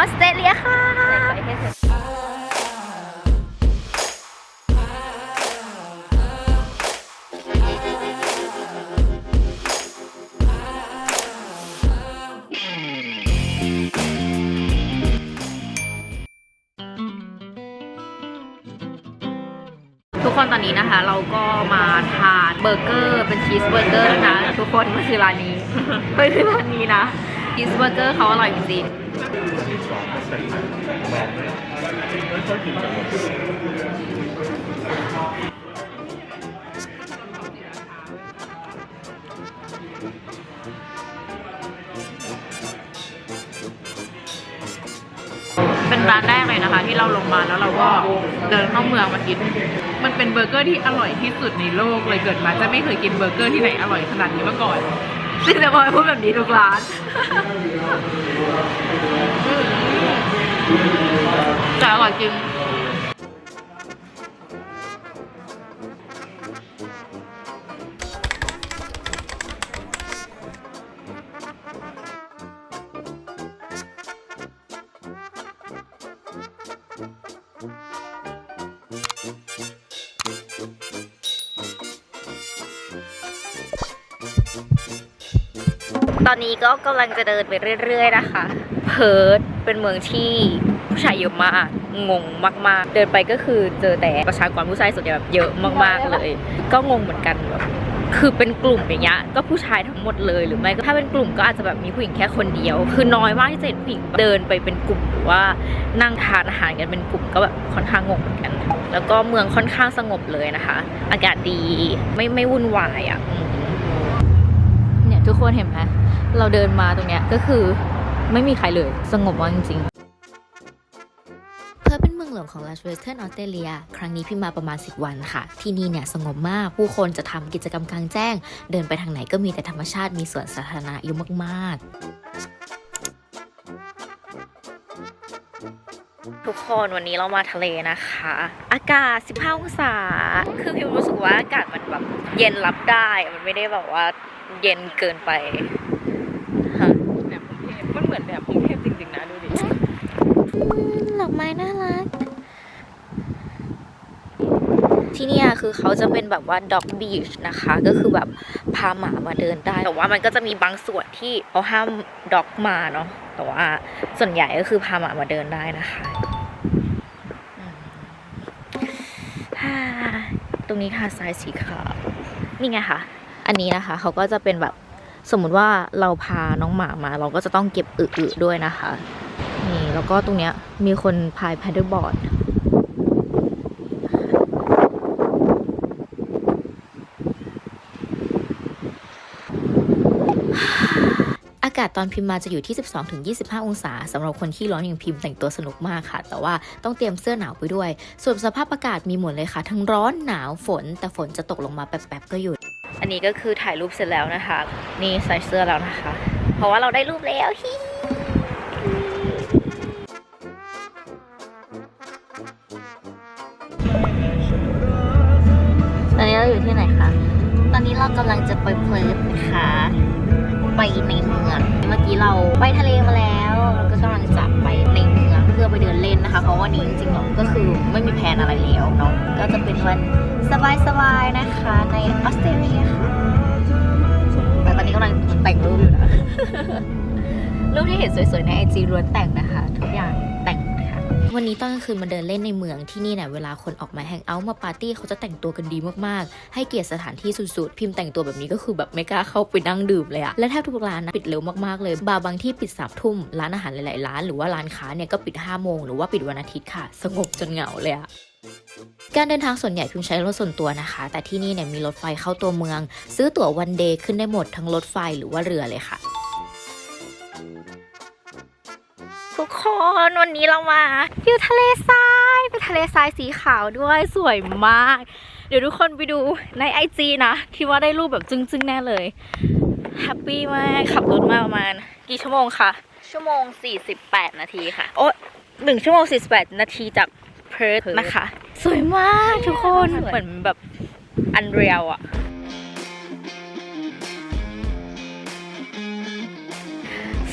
ออสเตรเลียค่ะ ทุกคนตอนนี้นะคะ เราก็มาทานเบอร์เกอร์เป็นชีสเบอร์เกอร์นะคะ ทุกคนมันคือร้านนี้มันคือร้านนี้นะีสเบอร์เกอร์เขาอร่อยจริงๆเป็นร้านแรกเลยนะคะ ที่เราลงมาแล้วเราก็เดินเข้าเมืองมากิน มันเป็นเบอร์เกอร์ที่อร่อยที่สุดในโลกเลยเกิดมาจะไม่เคยกินเบอร์เกอร์ที่ไหนอร่อยขนาดนี้มาก่อน ซึ่งจะบอยพูดแบบนี้ทุกร้าน แต่อร่อยจริง ตอนนี้ก็กำลังจะเดินไปเรื่อย ๆ นะคะ เพิร์ทเป็นเมืองที่ผู้ชายเยอะมาก งงมาก ๆ เดินไปก็คือเจอแต่ประชากรผู้ชายส่วนใหญ่แบบเยอะมาก ๆ เลย ก็งงเหมือนกันแบบคือเป็นกลุ่มอย่างเงี้ยก็ผู้ชายทั้งหมดเลยหรือไม่ก็ถ้าเป็นกลุ่มก็อาจจะแบบมีผู้หญิงแค่คนเดียว คือน้อยมากที่จะเห็นผู้หญิงเดินไปเป็นกลุ่มหรือว่านั่งทานอาหารกันเป็นกลุ่มก็แบบค่อนข้างงงเหมือนกัน แล้วก็เมืองค่อนข้างสงบเลยนะคะ อากาศดีไม่ไม่วุ่นวายอะเนี่ยทุกคนเห็นไหม เราเดินมาตรงเนี้ยก็คือไม่มีใครเลยสงบมากจริงเพื่อเป็นเมืองหลวงของรัฐเวสเทิร์นออสเตรเลีย ครั้งนี้พี่มาประมาณ 10 วันค่ะ ที่นี่เนี่ยสงบมาก ผู้คนจะทำกิจกรรมกลางแจ้ง เดินไปทางไหนก็มีแต่ธรรมชาติมีสวนสาธารณะเยอะมากๆ ทุกคนวันนี้เรามาทะเลนะคะ อากาศ 15 องศา คือพิมรู้สึกว่าอากาศมันแบบเย็นรับได้ มันไม่ได้แบบว่าเย็นเกินไปฮะ แบบกรุงเทพมันเหมือนแบบกรุงเทพจริงๆนะดูดิ ดอกไม้น่ารัก ที่เนี่ย คือเขาจะเป็นแบบว่า dog beach นะคะ ก็คือแบบพาหมามาเดินได้ แต่ว่ามันก็จะมีบางส่วนที่เขาห้าม dog มาเนาะ แต่ว่าส่วนใหญ่ก็คือพาหมามาเดินได้นะคะตรงนี้ค่ะทรายสีขาว นี่ไงคะอันนี้นะคะเขาก็จะเป็นแบบสมมุติว่าเราพาน้องหมามา เราก็จะต้องเก็บอึๆด้วยนะคะ นี่แล้วก็ตรงเนี้ยมีคนพายแพดเดิลบอร์ดากาศตอนพิมพ์มาจะอยู่ที่ 12-25 องศาสำหรับคนที่ร้อนอย่างพิมพ์แต่งตัวสนุกมากค่ะ แต่ว่าต้องเตรียมเสื้อหนาวไปด้วย ส่วนสภาพอากาศมีหมดเลยค่ะ ทั้งร้อนหนาวฝน แต่ฝนจะตกลงมาแป๊บๆก็หยุด อันนี้ก็คือถ่ายรูปเสร็จแล้วนะคะ นี่ใส่เสื้อแล้วนะคะ เพราะว่าเราได้รูปแล้วฮิ เรากำลังจะไปเพิร์ทนะคะ ไปในเมืองเมื่อกี้เราไปทะเลมาแล้วเราก็กำลังจะไปในเมืองเพื่อไปเดินเล่นนะคะ เพราะวันนี้จริงๆเนาก็คือไม่มีแผนอะไรแล้วเนาะก็จะเป็นวันสบายๆนะคะ ในออสเตรเลียค่ะแต่ตอนนี้กำลังแต่งรูปอยู่นะรูปที่เห็นสวยๆในไอจีล้วนแต่งนะคะ ทุกอย่างแต่ง วันนี้ตอนกลางคืนมาเดินเล่นในเมืองที่นี่เนี่ยเวลาคนออกมาแฮงเอาท์มาปาร์ตี้เขาจะแต่งตัวกันดีมากๆ ให้เกียรติสถานที่สุดๆ พิมพ์แต่งตัวแบบนี้ก็คือแบบไม่กล้าเข้าไปนั่งดื่มเลยอะและแทบทุกร้านนะปิดเร็วมากๆเลย บาร์บางที่ปิดสามทุ่มร้านอาหารหลายๆร้านหรือว่าร้านค้าเนี่ยก็ปิด5้าโมงหรือว่าปิดวันอาทิตย์ค่ะ สงบจนเหงาเลยอะการเดินทางส่วนใหญ่พิมใช้รถส่วนตัวนะคะ แต่ที่นี่เนี่ยมีรถไฟเข้าตัวเมือง ซื้อตั๋ววันเดย์ขึ้นได้หมดทั้งรถไฟหรือว่าเรือเลยค่ะ กคนวันนี้เรามาอยู่ทะเลทรายเป็นทะเลทรายสีขาวด้วยสวยมาก เดี๋ยวทุกคนไปดูในไอจีนะคิดว่าได้รูปแบบจึ้งๆแน่เลยแฮปปี้มากขับรถมาประมาณ กี่ชั่วโมงคะชั่วโมง 48 นาทีค่ะ โอ้หนึ่งชั่วโมง 48 นาทีจากเพิร์ธนะคะ สวยมากทุกคนเหมือนแบบอันเรียลอะ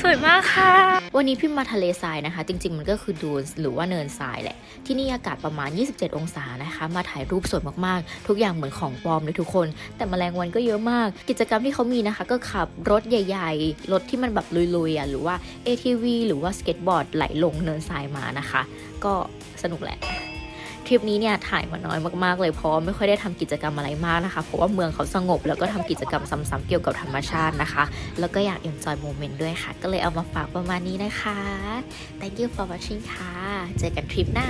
วยมากค่ะ วันนี้พิมพ์มาทะเลทรายนะคะ จริง ๆ มันก็คือดูนหรือว่าเนินทรายแหละ ที่นี่อากาศประมาณ 27 องศานะคะ มาถ่ายรูปสวยมากๆ ทุกอย่างเหมือนของปลอมเลยทุกคน แต่แมลงวันก็เยอะมาก กิจกรรมที่เขามีนะคะ ก็ขับรถใหญ่ ๆ รถที่มันแบบลุยๆอะหรือว่า ATV หรือว่าสเก็ตบอร์ดไหลลงเนินทรายมานะคะ ก็สนุกแหละ ทริปนี้เนี่ยถ่ายมาน้อยมากๆเลยเพราะไม่ค่อยได้ทำกิจกรรมอะไรมากนะคะ เพราะว่าเมืองเขาสงบแล้วก็ทำกิจกรรมซ้ำๆเกี่ยวกับธรรมชาตินะคะ แล้วก็อยากย้อนจอยโมเมนต์ด้วยค่ะ ก็เลยเอามาฝากประมาณนี้นะคะ thank you for watching ค่ะ เจอกันทริปหน้า